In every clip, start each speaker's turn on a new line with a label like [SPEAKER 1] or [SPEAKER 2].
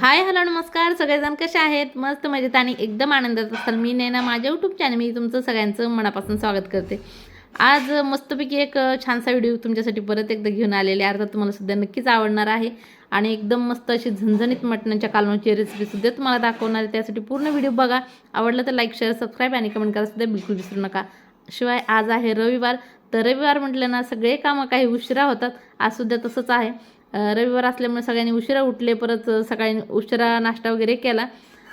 [SPEAKER 1] Hi hello नमस्कार. सगळेजण कसे आहेत? मस्त मजेत आणि एकदम आनंदात असाल. मी नैना माझ्या यूट्यूब चॅनल मी तुमचं सगळ्यांचं मनापासून स्वागत करते. आज मस्तपैकी एक छानसा व्हिडिओ तुमच्यासाठी परत एकदा घेऊन आलेले आहे. अर्थात तुम्हाला सुद्धा नक्कीच आवडणार आहे. आणि एकदम मस्त अशी झणझणीत मटणाच्या कालवणची रेसिपीसुद्धा तुम्हाला दाखवणार आहे. त्यासाठी पूर्ण व्हिडिओ बघा. आवडलं तर लाईक शेअर सबस्क्राईब आणि कमेंट करा सुद्धा बिलकुल विसरू नका. शिवाय आज आहे रविवार. तर रविवार म्हटलं ना सगळे कामं काही उशिरा होतात. आज सुद्धा तसंच आहे. रविवार असल्यामुळे सगळ्यांनी उशिरा उठले परत सकाळी उशिरा नाश्ता वगैरे केला.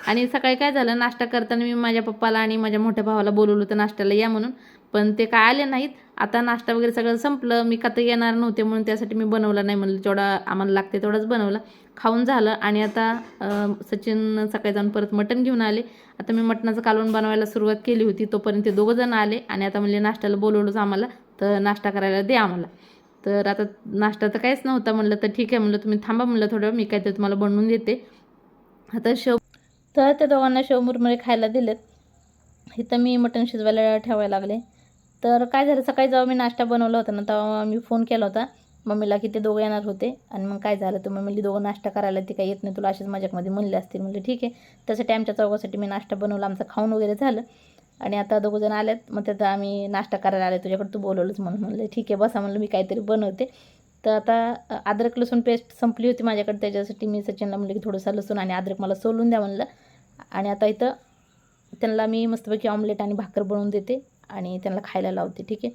[SPEAKER 1] आणि सकाळी काय झालं नाश्ता करताना मी माझ्या पप्पाला आणि माझ्या मोठ्या भावाला बोलवलं होतं नाश्त्याला या म्हणून. पण ते काय आले नाहीत. आता नाश्ता वगैरे सगळं संपलं. मी का येणार नव्हते म्हणून त्यासाठी मी बनवलं नाही म्हणलं. जेवढा आम्हाला लागते तेवढंच बनवलं. खाऊन झालं. आणि आता सचिन सकाळी जाऊन परत मटण घेऊन आले. आता मी मटणाचं कालवण बनवायला सुरुवात केली होती. तोपर्यंत ते दोघं जण आले. आणि आता म्हणजे नाश्त्याला बोलवलंच आम्हाला. तर नाश्ता करायला दे आम्हाला. तर आता नाश्ता तर काहीच नव्हता. म्हणलं तर ठीक आहे. म्हणलं तुम्ही थांबा. म्हणलं थोडं मी काय ते तुम्हाला बनवून देते. आता शेव तर त्या दोघांना शेव मुरमुरे खायला दिलेत. इथं मी मटण शिजवायला ठेवायला लागले. तर काय झालं? सकाळी जेव्हा मी नाश्ता बनवला होता ना तेव्हा मी फोन केला होता मम्मीला की ते दोघं येणार होते. आणि मग काय झालं? तर मम्मीली दोघं नाश्ता करायला ते काही येत नाही. तुला असेच माझ्यामध्ये म्हणले असतील. म्हणजे ठीक आहे. त्यासाठी आमच्या चौघासाठी मी नाश्ता बनवला. आमचं खाऊन वगैरे झालं. आणि आता दोघं जण आलेत मग त्याचा आम्ही नाश्ता करायला आले तुझ्याकडे तू बोलवलंच म्हणून म्हणलं ठीक आहे बसा. म्हणलं मी काहीतरी बनवते. तर आता अद्रक लसूण पेस्ट संपली होती माझ्याकडे. त्याच्यासाठी मी सचिनला म्हणलं की थोडंसं लसूण आणि अद्रक मला सोलून द्या म्हणलं. आणि आता इथं त्यांना मी मस्तपैकी ऑमलेट आणि भाकर बनवून देते आणि त्यांना खायला लावते. ठीक आहे?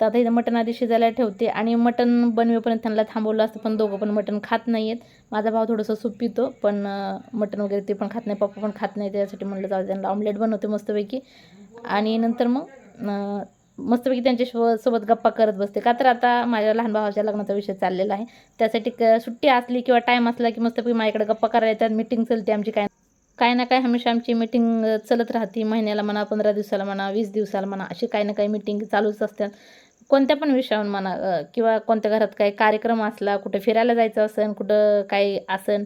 [SPEAKER 1] तर आता इथं मटण आधी शिजायला ठेवते आणि मटण बनवेपर्यंत त्यांना थांबवलं असतं पण दोघं पण मटण खात नाही आहेत माझा भाव थोडंसं सूप पितो पण मटण वगैरे ते पण खात नाही पप्पा पण खात नाही. त्यासाठी म्हणलं जाऊ त्यांना ऑमलेट बनवते मस्तपैकी. आणि नंतर मग मस्तपैकी त्यांच्या शो- सोबत गप्पा करत बसते. का तर आता माझ्या लहान भावाच्या लग्नाचा विषय चाललेला आहे. त्यासाठी क सुट्टी असली किंवा टाईम असला की मस्तपैकी माझ्याकडे गप्पा करायला येतात. मीटिंग चलते आमची काय. काय ना काय हमेशा आमची मीटिंग चलत राहते. महिन्याला म्हणा पंधरा दिवसाला म्हणा वीस दिवसाला म्हणा अशी काही ना काही मीटिंग चालूच असतात. कोणत्या पण विषयावर म्हणा किंवा कोणत्या घरात काही कार्यक्रम असला कुठं फिरायला जायचं असेल कुठं काही असेल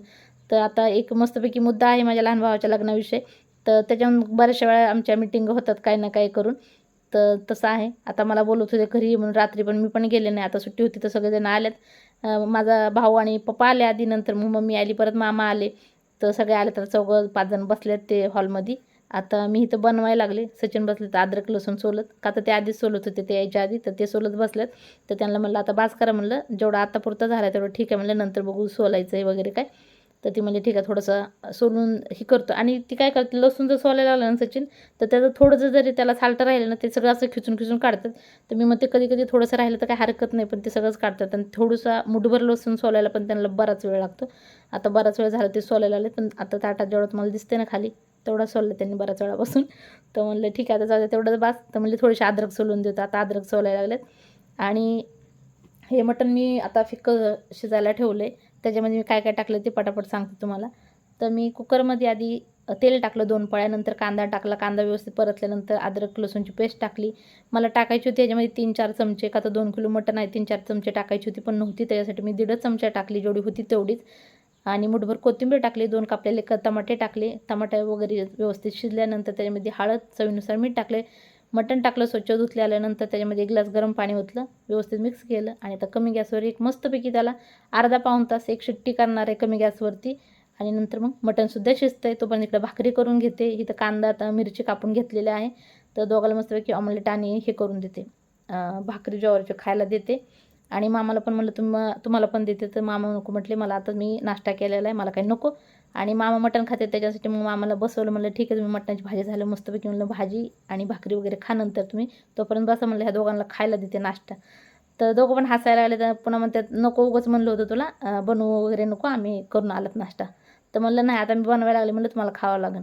[SPEAKER 1] तर आता एक मस्तपैकी मुद्दा आहे माझ्या लहान भावाच्या लग्नाविषयी. तर त्याच्याहून बऱ्याचशा वेळा आमच्या मिटिंग होतात काही ना काही करून. तर तसं आहे. आता मला बोलत होते घरी म्हणून रात्री पण मी पण गेले नाही. आता सुट्टी होती तर सगळेजण आलेत. माझा भाऊ आणि पप्पा आले आधी नंतर मग मम्मी आली परत मामा आले. तर सगळे आले तर चौघं पाच जण बसलेत ते हॉलमध्ये आता मी इथं बनवायला लागले. सचिन बसले तर अद्रक लसूण सोलत. का तर ते आधीच सोलत होते ते यायच्या आधी. तर ते सोलत बसलेत. तर त्यांना म्हणलं आता बास करा म्हणलं जेवढं आत्तापुरतं झालं तेवढं ठीक आहे. म्हणलं नंतर बघू सोलायचं आहे वगैरे काय. तर ती म्हणजे ठीक आहे थोडंसं सोलून हे करतो. आणि ती काय करते लसूण जर सोलायला लागलं ना सचिन तर त्याचं थोडंसं जरी त्याला सालटं राहिलं ना ते सगळं असं खिचून खिचून काढतात. तर मी म्हणते कधी कधी थोडंसं राहिलं तर काय हरकत नाही पण ते सगळंच काढतात. आणि थोडंसं मुठभर लसूण सोलायला पण त्यांना बराच वेळ लागतो. आता बराच वेळ झाला ते सोलायला आले पण आता ताटात जेवढं मला दिसते ना खाली तेवढा सोलला त्यांनी बराच वेळापासून. तर म्हणलं ठीक आहे आता जाऊ तेवढंच तेवढं बास. तर म्हणले थोडेसे अद्रक सोलून देतो. आता अद्रक सोलायला लागलेत. आणि हे मटण मी आता फिक्कं शिजायला ठेवलं आहे त्याच्यामध्ये मी काय काय टाकलं ते पटापट सांगते तुम्हाला. तर मी कुकरमध्ये आधी तेल टाकलं दोन पळ्यानंतर कांदा टाकला. कांदा व्यवस्थित परतल्यानंतर अद्रक लसूणची पेस्ट टाकली. मला टाकायची होती याच्यामध्ये तीन चार चमचे. का तर दोन किलो मटण आहे तीन चार चमचे टाकायची होती पण नव्हती. त्याच्यासाठी मी दीडच चमचा टाकली जेवढी होती तेवढीच. आणि मुठभर कोथिंबीर टाकली दोन कापलेले क टमाटे टाकले. टमाटे वगैरे व्यवस्थित शिजल्यानंतर त्याच्यामध्ये हळद चवीनुसार मीठ टाकले. मटण टाकलं स्वच्छ धुतले आल्यानंतर त्याच्यामध्ये एक ग्लास गरम पाणी ओतलं व्यवस्थित मिक्स केलं आणि आता कमी गॅसवर एक मस्तपैकी त्याला अर्धा पाऊण तास एक शिट्टी करणार आहे कमी गॅसवरती. आणि नंतर मग मटणसुद्धा शिजतं आहे तोपर्यंत इकडं भाकरी करून घेते. इथं कांदा आता मिरची कापून घेतलेली आहे. तर दोघाला मस्तपैकी ऑमलेट आणि हे करून देते. भाकरी ज्वारीची खायला देते. आणि मामाला पण म्हणलं तुम तुम्हाला पण देते. तर मामा नको म्हटले मला आता मी नाश्ता केलेला आहे मला काही नको. आणि मामा मटण खाते त्याच्यासाठी मग मामाला बसवलं म्हणलं ठीक आहे तुम्ही मटणाची भाजी झालं मस्तपैकी म्हणलं भाजी आणि भाकरी वगैरे खा नंतर तुम्ही. तोपर्यंत बसा म्हणलं ह्या दोघांना खायला देते नाश्ता. तर दोघं पण हसायला लागले तर पुन्हा म्हणतात नको उगंच म्हणलं होतं तुला बनवू वगैरे नको आम्ही करून आलात नाश्ता. तर म्हणलं नाही आता मी बनवायला लागले म्हणलं तुम्हाला खावं लागेल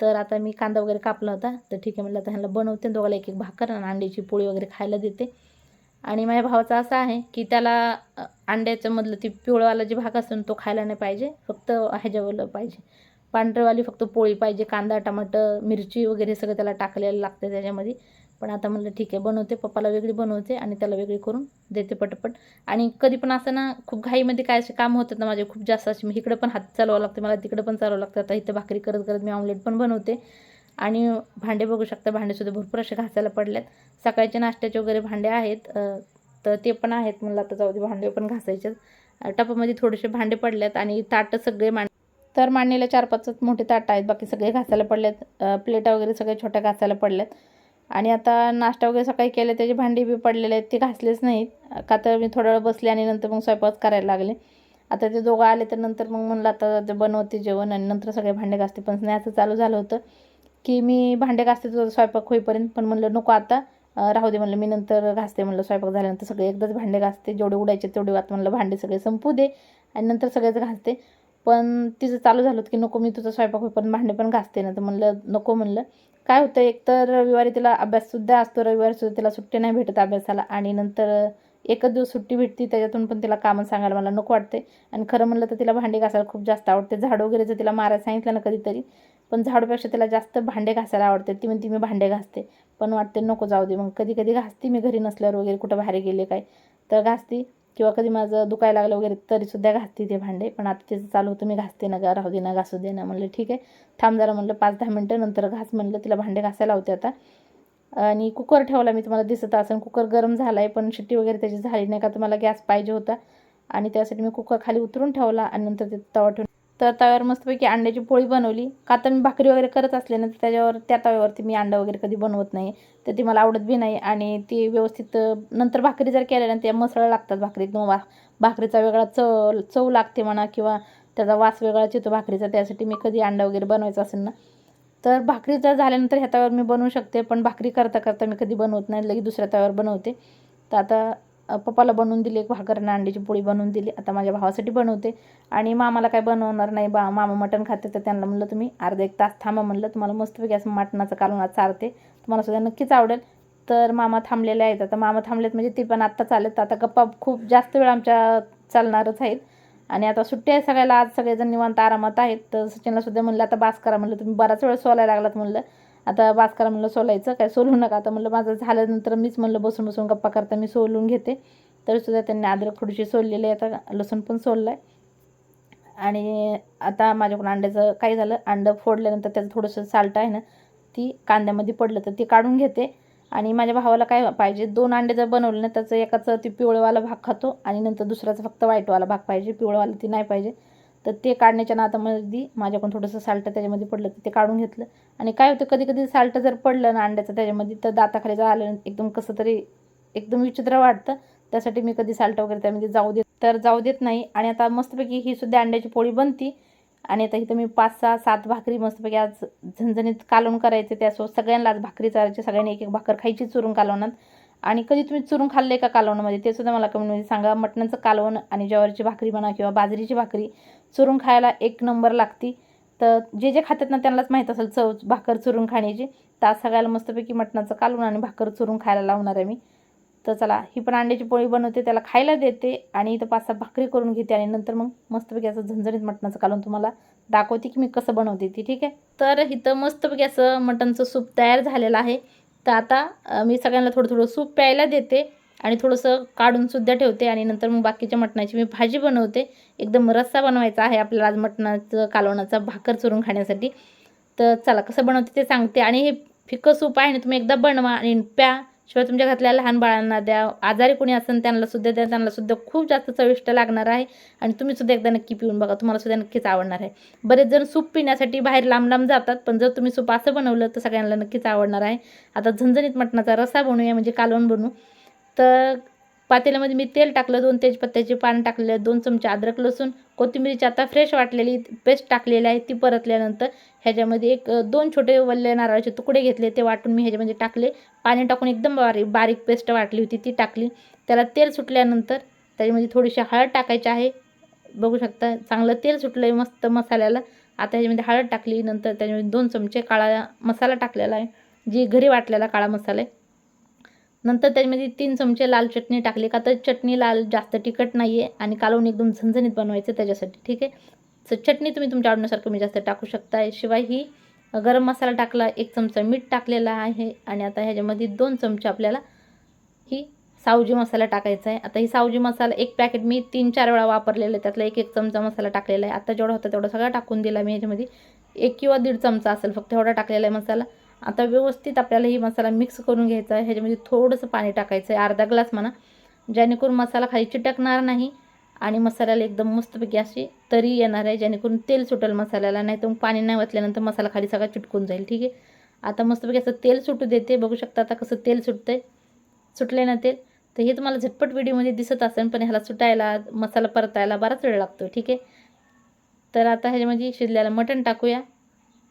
[SPEAKER 1] तर आता मी कांदा वगैरे कापला होता तर ठीक आहे म्हणलं आता ह्याला बनवते दोघाला एक एक भाकर आणि अंड्याची पोळी वगैरे खायला देते. आणि माझ्या भावाचा असा आहे की त्याला अंड्याचं मधलं ती पिवळवाला जे भाग असतो ना तो खायला नाही पाहिजे. फक्त ह्याच्यावरलं पाहिजे. पांढरेवाली फक्त पोळी पाहिजे कांदा टमाटर मिरची वगैरे सगळं त्याला टाकलेलं लागतं त्याच्यामध्ये. पण आता म्हणलं ठीक आहे बनवते. पप्पाला वेगळी बनवते आणि त्याला वेगळी करून देते पटपट. आणि कधी पण असं ना खूप घाईमध्ये काय असे काम होतात ना माझे खूप जास्त असे मी इकडं पण हात चालवावं लागते मला तिकडं पण चालवावं लागतं. आता इथं भाकरी करत करत मी ऑमलेट पण बनवते. आणि भांडे बघू शकता भांडेसुद्धा भरपूर असे घासायला पडल्यात. सकाळचे नाश्त्याचे वगैरे भांडे आहेत. तर ते पण आहेत म्हणलं आता जाऊ दे भांडे पण घासायचे टपामध्ये थोडेसे भांडे पडल्यात आणि ताटं सगळे मांड तर मांडणीला चार पाच मोठे ताट आहेत बाकी सगळे घासायला पडलेत. प्लेटा वगैरे सगळे छोट्या घासायला पडल्यात आणि आता नाश्ता वगैरे सकाळी केले त्याचे भांडी बी पडलेले आहेत ते घासलेच नाहीत. का तर मी थोडा वेळ बसले आणि नंतर मग स्वयंपाक करायला लागले. आता ते दोघं आले तर नंतर मग म्हणलं आता ते बनवते जेवण आणि नंतर सगळे भांडे घासते. पण नाही असं चालू झालं होतं की मी भांडे घासते स्वयंपाक होईपर्यंत पण म्हणलं नको आता. राहू दे म्हणलं मी नंतर घासते म्हणलं स्वयंपाक झाल्यानंतर सगळे एकदाच भांडे घासते. जेवढे उडायचे तेवढे आता म्हणलं भांडे सगळे संपू दे आणि नंतर सगळेच घासते. पण तिचं चालू झालं होतं की नको मी तुझं स्वयंपाक होईपर्यंत भांडे पण घासते ना तर म्हणलं नको म्हणलं. काय होतं एक तर रविवारी तिला अभ्याससुद्धा असतो रविवारी सुद्धा तिला सुट्टी नाही भेटत अभ्यासाला आणि नंतर एकच दिवस सुट्टी भेटती त्याच्यातून पण तिला कामं सांगायला मला नको वाटते आणि खरं म्हणलं तर तिला भांडे घासायला खूप जास्त आवडते. झाड वगैरे जर तिला मारायला सांगितलं ना कधीतरी पण झाडूपेक्षा तिला जास्त भांडे घासायला आवडते ती म्हणते मी भांडे घासते. पण वाटते नको जाऊ दे. मग कधी कधी घासते. मी घरी नसल्यावर वगैरे कुठं बाहेर गेले काय तर घासती. किंवा कधी माझं दुखायला लागलं वगैरे तरीसुद्धा घासते ते भांडे. पण आता तिचं चालू होतं मी घासते ना गा राहू दे ना घासू दे ना. म्हणलं ठीक आहे. थांब जरा म्हणलं पाच दहा मिनटं नंतर घास म्हणलं तिला भांडे घासायला होते आता. आणि कुकर ठेवला मी तुम्हाला दिसत असेल. कुकर गरम झाला आहे पण शिट्टी वगैरे त्याची झाली नाही का तुम्हाला गॅस पाहिजे होता. आणि त्यासाठी मी कुकर खाली उतरून ठेवला आणि नंतर ते तवा ठेवून तर तव्यावर मस्तपैकी अंड्याची पोळी बनवली. का तर मी भाकरी वगैरे करत असले ना तर त्याच्यावर त्या तव्यावरती मी अंडा वगैरे कधी बनवत नाही. तर ती मला आवडत बी नाही. आणि ती व्यवस्थित नंतर भाकरी जर केल्या ना त्या मसाला लागतात भाकरी किंवा वा भाकरीचा वेगळा चव चव लागते म्हणा किंवा त्याचा वास वेगळाच येतो भाकरीचा. त्यासाठी मी कधी अंडा वगैरे बनवायचा असेल ना तर भाकरी तर झाल्यानंतर ह्या तव्यावर मी बनवू शकते पण भाकरी करता करता मी कधी बनवत नाही लगेच दुसऱ्या तव्यावर बनवते. तर आता पप्पाला बनवून दिली एक भाकर आणि अंड्याची पोळी बनवून दिली. आता माझ्या भावासाठी बनवते. आणि मामाला काय बनवणार नाही बा मामा मटण खाते तर त्यांना म्हणलं तुम्ही अर्धा एक तास थांबा म्हणलं तुम्हाला मस्तपैकी असं मटणाचं कालवण आज चारते. तुम्हाला सुद्धा नक्कीच आवडेल. तर मामा थांबलेले आहेत. आता मामा थांबलेत म्हणजे ते पण आत्ता आलेत. तर आता गप्पा खूप जास्त वेळ आमच्या चालणारच आहेत. आणि आता सुट्टी आहे सगळ्याला आज सगळेजण निवांत आरामात आहेत. तर सचिनला सुद्धा म्हणलं आता बास करा म्हणलं. तुम्ही बराच वेळ सोलायला लागलात म्हणलं. आता बास करा म्हणलं सोलायचं. काय सोलू नका. आता म्हणलं माझं झाल्यानंतर मीच म्हणलं बसून बसून गप्पा करता मी सोलून घेते. तरी सुद्धा त्यांनी अद्रक थोडीशी सोललेली आहे. आता लसूण पण सोललं आहे आणि आता माझ्याकडून अंड्याचं काय झालं अंडं फोडल्यानंतर त्याचं थोडंसं साल्ट आहे ना ती कांद्यामध्ये पडलं तर ती काढून घेते. आणि माझ्या भावाला काय पाहिजे? दोन अंडे जर बनवले ना त्याचं एकाचं ती पिवळंवाला भाग खातो आणि नंतर दुसऱ्याचा फक्त व्हाईटवाला भाग पाहिजे. पिवळवाला ती नाही पाहिजे. तर ते काढण्याच्या नातामध्ये माझ्याकडून थोडंसं साल्ट त्याच्यामध्ये पडलं तर ते काढून घेतलं. आणि काय होतं कधी कधी साल्ट जर पडलं ना अंड्याचं त्याच्यामध्ये तर दाताखाली जर आलं एकदम कसं तरी एकदम विचित्र वाटतं. त्यासाठी मी कधी साल्ट वगैरे त्यामध्ये जाऊ देत तर जाऊ देत नाही. आणि आता मस्तपैकी ही सुद्धा अंड्याची पोळी बनती. आणि आता इथं मी पाच सहा सात भाकरी मस्तपैकी आज झणझणीत कालवण करायचे त्यासोबत सगळ्यांना आज भाकरी चारायची सगळ्यांनी एक एक भाकर खायची चुरून कालवणात. आणि कधी तुम्ही चुरून खाल्ले का कालवणामध्ये? ते सुद्धा मला कमेंटमध्ये सांगा. मटणाचं कालवण आणि ज्वारीची भाकरी म्हणा किंवा बाजरीची भाकरी चुरून खायला एक नंबर लागती. तर जे जे खातात ना त्यांनाच माहीत असेल चव भाकर चुरून खाण्याची. तर आज सगळ्याला मस्तपैकी मटणाचं कालवण आणि भाकर चुरून खायला लावणार आहे मी. तर चला ही पण अंड्याची पोळी बनवते त्याला खायला देते आणि इथं पाच सहा भाकरी करून घेते आणि नंतर मग मस्तपैकी असं झणझणीत मटणाचं कालून तुम्हाला दाखवते की मी कसं बनवते ती ठीक आहे? तर इथं मस्तपैकी असं मटणचं सूप तयार झालेलं आहे. तर आता मी सगळ्यांना थोडं थोडं सूप प्यायला देते आणि थोडंसं काढून सुद्धा ठेवते आणि नंतर मग बाकीच्या मटणाची मी भाजी बनवते. एकदम रस्सा बनवायचा आहे आपल्याला आज मटणाचं कालवणाचा भाकर चुरून खाण्यासाठी. तर चला कसं बनवते ते सांगते आणि हे फिकं सूप आहे ना तुम्ही एकदा बनवा आणि प्या. शिवाय तुमच्या घरातल्या लहान बाळांना द्या. आजारी कोणी असेल त्यांना सुद्धा द्या. त्यांना सुद्धा खूप जास्त चविष्ट लागणार आहे. आणि तुम्ही सुद्धा एकदा नक्की पिऊन बघा. तुम्हाला सुद्धा नक्कीच आवडणार आहे. बरेच जण सूप पिण्यासाठी बाहेर लांब लांब जातात. पण जर तुम्ही सूप असं बनवलं तर सगळ्यांना नक्कीच आवडणार आहे. आता झणझणीत मटणाचा रसा बनवूया म्हणजे कालवण बनवू. तर पातेल्यामध्ये मी तेल टाकलं दोन तेजपत्त्याचे पान टाकलेलं दोन चमचे अद्रक लसूण कोथिंबीरीची आता फ्रेश वाटलेली पेस्ट टाकलेली आहे ती परतल्यानंतर ह्याच्यामध्ये एक दोन छोटे वल्ले नारळाचे तुकडे घेतले ते वाटून मी ह्याच्यामध्ये टाकले. पाणी टाकून एकदम बारीक बारीक पेस्ट वाटली होती ती टाकली. त्याला तेल सुटल्यानंतर त्याच्यामध्ये थोडीशी हळद टाकायची आहे. बघू शकता चांगलं तेल सुटलं आहे मस्त मसाल्याला. आता ह्याच्यामध्ये हळद टाकली नंतर त्याच्यामध्ये दोन चमचे काळा मसाला टाकलेला आहे जी घरी वाटलेला काळा मसाला आहे. नंतर त्याच्यामध्ये तीन चमचे लाल चटणी टाकली का तर चटणी लाल जास्त तिखट नाही आहे आणि कालवून एकदम झणझणीत बनवायचं त्याच्यासाठी ठीक आहे? तर चटणी तुम्ही तुमच्या आवडण्यासारखं कमी जास्त टाकू शकता शिवाय ही गरम मसाला टाकला एक चमचा मीठ टाकलेला आहे आणि आता ह्याच्यामध्ये दोन चमचे आपल्याला ही सावजी मसाला टाकायचा आहे. आता ही सावजी मसाला एक पॅकेट मी तीन चार वेळा वापरलेलं आहे. त्यातला एक एक चमचा मसाला टाकलेला आहे. आता जेवढा होता तेवढा सगळा टाकून दिला मी ह्याच्यामध्ये. एक किंवा दीड चमचा असेल फक्त एवढा टाकलेला आहे मसाला. आता व्यवस्थित आपल्याला ही मसाला मिक्स करून घ्यायचा आहे. ह्याच्यामध्ये थोडंसं पाणी टाकायचं आहे. अर्धा ग्लास म्हणा. जेणेकरून मसाला खाली चिटकणार नाही आणि मसाल्याला एकदम मस्तपैकी अशी तरी येणार आहे. जेणेकरून तेल सुटेल मसाल्याला. नाही तर मग पाणी नाही वाचल्यानंतर मसाला खाली सगळा चिटकून जाईल. ठीक आहे? आता मस्तपैकी असं तेल सुटू देते. बघू शकता आता कसं तेल सुटतंय. सुटले ना तेल. तर हे तुम्हाला झटपट व्हिडिओमध्ये दिसत असेल पण ह्याला सुटायला मसाला परतायला बराच वेळ लागतो. ठीक आहे? तर आता ह्याच्यामध्ये शिजल्याला मटण टाकूया.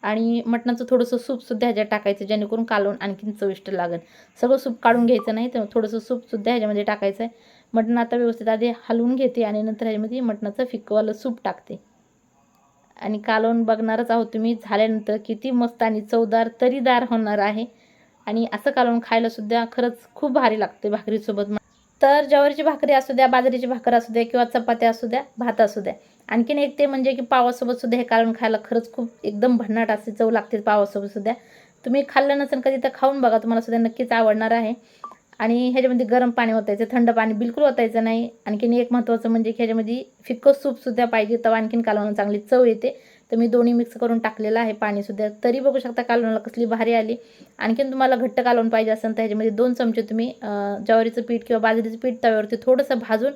[SPEAKER 1] आणि मटणाचं थोडंसं सूपसुद्धा ह्याच्यात टाकायचं जेणेकरून कालवण आणखीन चविष्ट लागेल. सगळं सूप काढून घ्यायचं नाही तर थोडंसं सूपसुद्धा ह्याच्यामध्ये टाकायचं आहे मटण आता व्यवस्थित आधी हलवून घेते आणि नंतर ह्याच्यामध्ये मटणाचं फिकवालं सूप टाकते. आणि कालवण बघणारच आहोत तुम्ही झाल्यानंतर किती मस्त आणि चवदार तरीदार होणार आहे. आणि असं कालवून खायलासुद्धा खरंच खूप भारी लागते भाकरीसोबत. तर ज्वारीची भाकरी असू द्या बाजरीची भाकर असू द्या किंवा चपात्या असू द्या भात असू द्या. आणखीन एक ते म्हणजे की पावासोबत सुद्धा हे कालवण खायला खरंच खूप एकदम भन्नाट असे चव लागते पावासोबत सुद्धा. तुम्ही खाल्लं नसेल कधी तर खाऊन बघा तुम्हाला सुद्धा नक्कीच आवडणार आहे. आणि ह्याच्यामध्ये गरम पाणी ओतायचं थंड पाणी बिलकुल ओतायचं नाही. आणखीन एक महत्त्वाचं म्हणजे की ह्याच्यामध्ये फिक्कं सूपसुद्धा पाहिजे तेव्हा आणखीन कालवणं चांगली चव येते. तर मी दोन्ही मिक्स करून टाकलेलं आहे पाणीसुद्धा तरी बघू शकता कालवणाला कसली भारी आली. आणखीन तुम्हाला घट्ट कालवण पाहिजे असेल तर ह्याच्यामध्ये दोन चमचे तुम्ही ज्वारीचं पीठ किंवा बाजरीचं पीठ तव्यावरती थोडंसं भाजून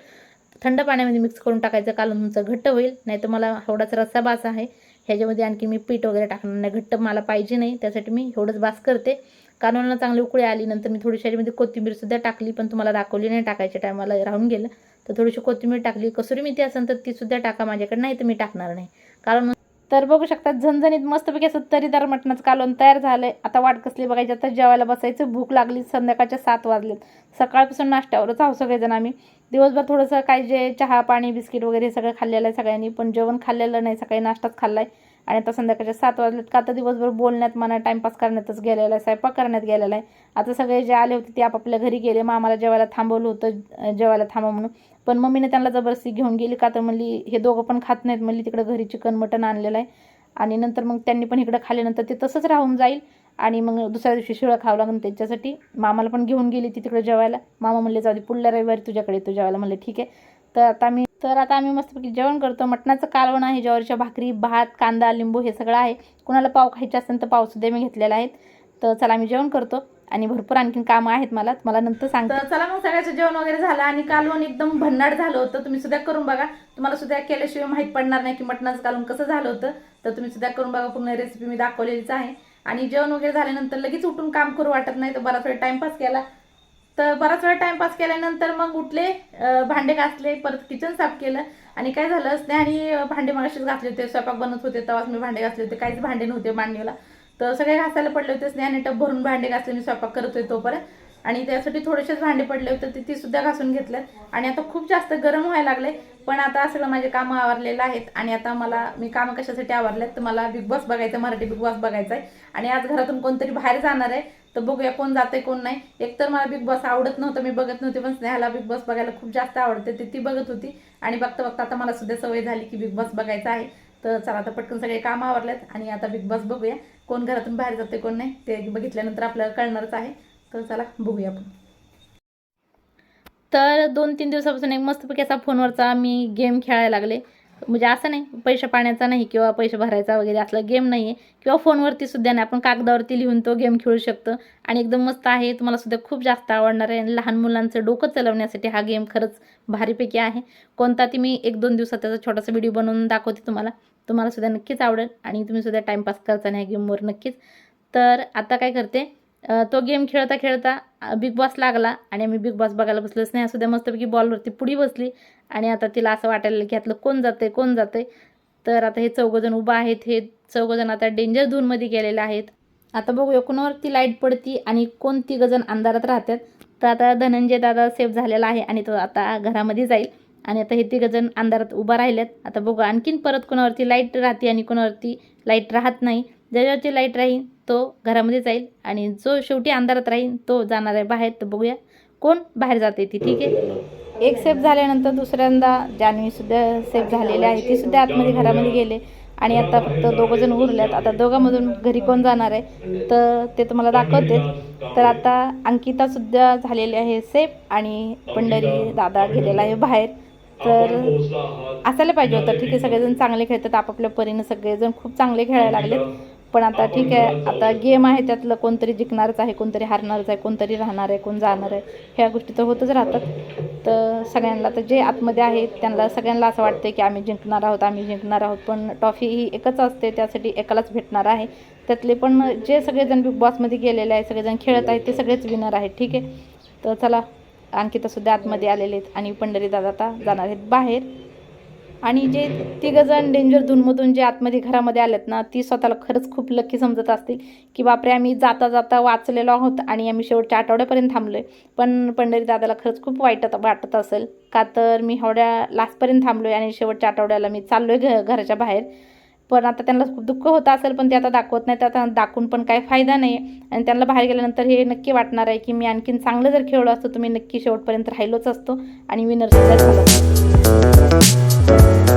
[SPEAKER 1] थंड पाण्यामध्ये मिक्स करून टाकायचं. कालवण तुमचं घट्ट होईल. नाही तर मला एवढाच रस्सा बास आहे. ह्याच्यामध्ये आणखी मी पीठ वगैरे टाकणार नाही. घट्ट मला पाहिजे नाही. त्यासाठी मी एवढंच बास करते. कालवणाला चांगली उकळी आली. नंतर मी थोडीशी ह्याच्यामध्ये कोथिंबीरसुद्धा टाकली. पण तुम्हाला दाखवली नाही टाकायच्या टायमाला राहून गेलं. तर थोडीशी कोथिंबीर टाकली. कसुरी मेथी असेल तर तीसुद्धा टाका माझ्याकडे. नाही तर मी टाकणार नाही. कारण तर बघू शकता झणझणीत मस्तपैकी असं तरीदार मटणाचं कालवण तयार झालं आहे आता वाट कसली बघायची? आता जेवायला बसायचं भूक लागली संध्याकाळच्या सात वाजलेत. सकाळपासून नाश्त्यावरच आहो सगळेजण आम्ही. दिवसभर थोडंसं काय जे चहा पाणी बिस्किट वगैरे सगळं खाल्लेलं आहे सगळ्यांनी पण जेवण खाल्लेलं नाही सकाळी नाश्ताच खाल्ला आहे आणि आता संध्याकाळच्या सात वाजलेत. का तर दिवसभर बोलण्यात मना टाईमपास करण्यातच गेलेला आहे स्वयंपाक करण्यात गेलेला आहे. आता सगळे जे आले होते ते आपापल्या घरी गेले. मामाला जेवायला थांबवलं होतं जेवायला थांबा म्हणून. पण मम्मीने त्यांना जबरदस्ती घेऊन गेली. का तर म्हणली हे दोघं पण खात नाहीत. म्हणली तिकडं घरी चिकन मटन आणलेलं आहे. आणि नंतर मग त्यांनी पण इकडं खाल्यानंतर ते तसंच राहून जाईल. आणि मग दुसऱ्या दिवशी शिळं खावं लागेल त्याच्यासाठी. मामाला पण घेऊन गेली ती तिकडे जेवायला. मामा म्हणले जाऊ दे पुढल्या रविवारी तुझ्याकडे येतो जेवायला. म्हणले ठीक आहे. तर आता मी तर आता आम्ही मस्तपैकी जेवण करतो. मटणाचं कालवण आहे ज्वारीच्या भाकरी भात कांदा लिंबू हे सगळं आहे. कुणाला पाव खायचे असेल तर पावसुद्धा मी घेतलेला आहेत. तर चला आम्ही जेवण करतो आणि भरपूर आणखीन कामं आहेत मला. मला नंतर सांगतो. चला मग सगळ्याचं जेवण वगैरे झालं आणि कालवण एकदम भन्नाट झालं होतं. तुम्ही सुद्धा करून बघा. तुम्हाला सुद्धा केल्याशिवाय माहीत पडणार नाही की मटणाचं कालवण कसं झालं होतं. तर तुम्ही सुद्धा करून बघा. पूर्ण रेसिपी मी दाखवलेलीच आहे. आणि जेवण वगैरे झाल्यानंतर लगेच उठून काम करू वाटत नाही तर बराच वेळ टाइमपास केला. तर बराच वेळ टाइमपास केल्यानंतर मग उठले भांडे घासले परत किचन साफ केलं. आणि काय झालं स्नेहाने भांडे मगाशीच घातले होते स्वयंपाक बनत होते तेव्हाच मी भांडे घासले होते काहीच भांडे नव्हते मांडणीला. तर सगळे घासायला पडले होते स्नेहाने टप भरून भांडे घासले मी स्वयंपाक करत होते तोपर्यंत. आणि त्यासाठी थोडेसेच भांडे पडले होते ते ती सुद्धा घासून घेतलं आणि आता खूप जास्त गरम व्हायला लागले पण आता सगळं माझे कामं आवरलेलं आहेत. आणि आता मला मी कामं कशासाठी आवरलेत तर मला बिग बॉस बघायचं मराठी बिग बॉस बघायचं आहे आणि आज घरातून कोणतरी बाहेर जाणार आहे तर बघूया कोण जाते कोण नाही. एकतर मला बिग बॉस आवडत नव्हतं मी बघत नव्हते पण स्नेहाला बिग बॉस बघायला खूप जास्त आवडते. ते ती बघत होती. आणि बघता बघता आता मला सुद्धा सवय झाली की बिग बॉस बघायचं आहे. तर चला आता पटकन सगळे कामं आवरलेत आणि आता बिग बॉस बघूया. कोण घरातून बाहेर जाते कोण नाही ते बघितल्यानंतर आपल्याला कळणारच आहे. तर चला बघूया आपण. तर दोन तीन दिवसापासून एक मस्तपैकी असा फोनवरचा मी गेम खेळायला लागले. म्हणजे असं नाही पैसे पाण्याचा नाही किंवा पैसे भरायचा वगैरे असला गेम नाही आहे किंवा फोनवरती सुद्धा नाही. आपण कागदावरती लिहून तो गेम खेळू शकतो आणि एकदम मस्त आहे. तुम्हाला सुद्धा खूप जास्त आवडणार आहे आणि लहान मुलांचं डोकं चालवण्यासाठी हा गेम खरंच भारीपैकी आहे. कोणता ती मी एक दोन दिवसात त्याचा छोटासा व्हिडिओ बनवून दाखवते तुम्हाला. तुम्हाला सुद्धा नक्कीच आवडेल आणि तुम्ही सुद्धा टाईमपास करता नाही गेमवर नक्कीच. तर आता काय करते तो गेम खेळता खेळता बिग बॉस लागला आणि आम्ही बिग बॉस बघायला बसलो. नाही सुद्धा मस्तपैकी बॉलवरती पुढी बसली आणि आता तिला असं वाटायला की यातलं कोण जाते कोण जाते तर आता हे चौघजण उभं आहेत. हे चौघजण आता डेंजर झोनमध्ये गेलेले आहेत. आता बघूया कोणावरती लाइट पडती आणि कोण तिघजण अंधारात राहतात. तर आता धनंजय दादा सेफ झालेला आहे आणि तो आता घरामध्ये जाईल. आणि आता हे तिघजण अंधारात उभा राहिल्यात आता बघू आणखीन परत कोणावरती लाइट राहते आणि कोणावरती लाइट राहत नाही. ज्याच्यावरती लाइट राहील तो घरामध्ये जाईल आणि जो शेवटी अंधारात राहील तो जाणार आहे बाहेर. तर बघूया कोण बाहेर जाते ती ठीक आहे? एक सेफ झाल्यानंतर दुसऱ्यांदा जान्हवी सुद्धा सेफ झालेली आहे. ती सुद्धा आतमध्ये घरामध्ये गेले आणि आता फक्त दोघं जण उरल्यात. आता दोघांमधून घरी कोण जाणार आहे? तर ते तुम्हाला दाखवतेच तर आता अंकिता सुद्धा झालेली आहे सेफ आणि पंढरी दादा गेलेला आहे बाहेर. तर असायला पाहिजे होतं. ठीक आहे सगळेजण चांगले खेळतात. आपापल्या परीनं सगळेजण खूप चांगले खेळायला लागलेत. पण आता ठीक आहे आता गेम आहे त्यातलं कोणतरी जिंकणारच आहे कोणतरी हारणारच आहे कोणतरी राहणार आहे कोण जाणार आहे ह्या गोष्टी तर होतच राहतात. तर सगळ्यांना तर जे आतमध्ये आहेत त्यांना सगळ्यांना असं वाटतं की आम्ही जिंकणार आहोत आम्ही जिंकणार आहोत पण ट्रॉफी ही एकच असते त्यासाठी एकालाच भेटणार आहे. त्यातले पण जे सगळेजण बिग बॉसमध्ये गेलेले आहे सगळेजण खेळत आहेत ते सगळेच विनर आहेत ठीक आहे. तर चला अंकितासुद्धा आतमध्ये आलेले आहेत आणि पंढरी दादा आता जाणार आहेत बाहेर. आणि जे तिघंजण डेंजर धूनमधून जे आतमध्ये घरामध्ये आलेत ना ती स्वतःला खरंच खूप लक्की समजत असतील की बापरे आम्ही जाता जाता वाचलेलो आहोत आणि आम्ही शेवटच्या आठवड्यापर्यंत थांबलो आहे पण पंढरी दादाला खरंच खूप वाईट वाटत असेल. का तर मी एवढ्या लास्टपर्यंत थांबलो आहे आणि शेवटच्या आठवड्याला मी चाललो आहे घ घराच्या बाहेर. पण आता त्यांना खूप दुःख होत असेल पण ते आता दाखवत नाही तर आता दाखवून पण काही फायदा नाही आणि त्यांना बाहेर गेल्यानंतर हे नक्की वाटणार आहे की मी आणखीन चांगलं जर खेळलो असतो तर मी नक्की शेवटपर्यंत राहिलोच असतो आणि विनरसुद्धा झालो असतो.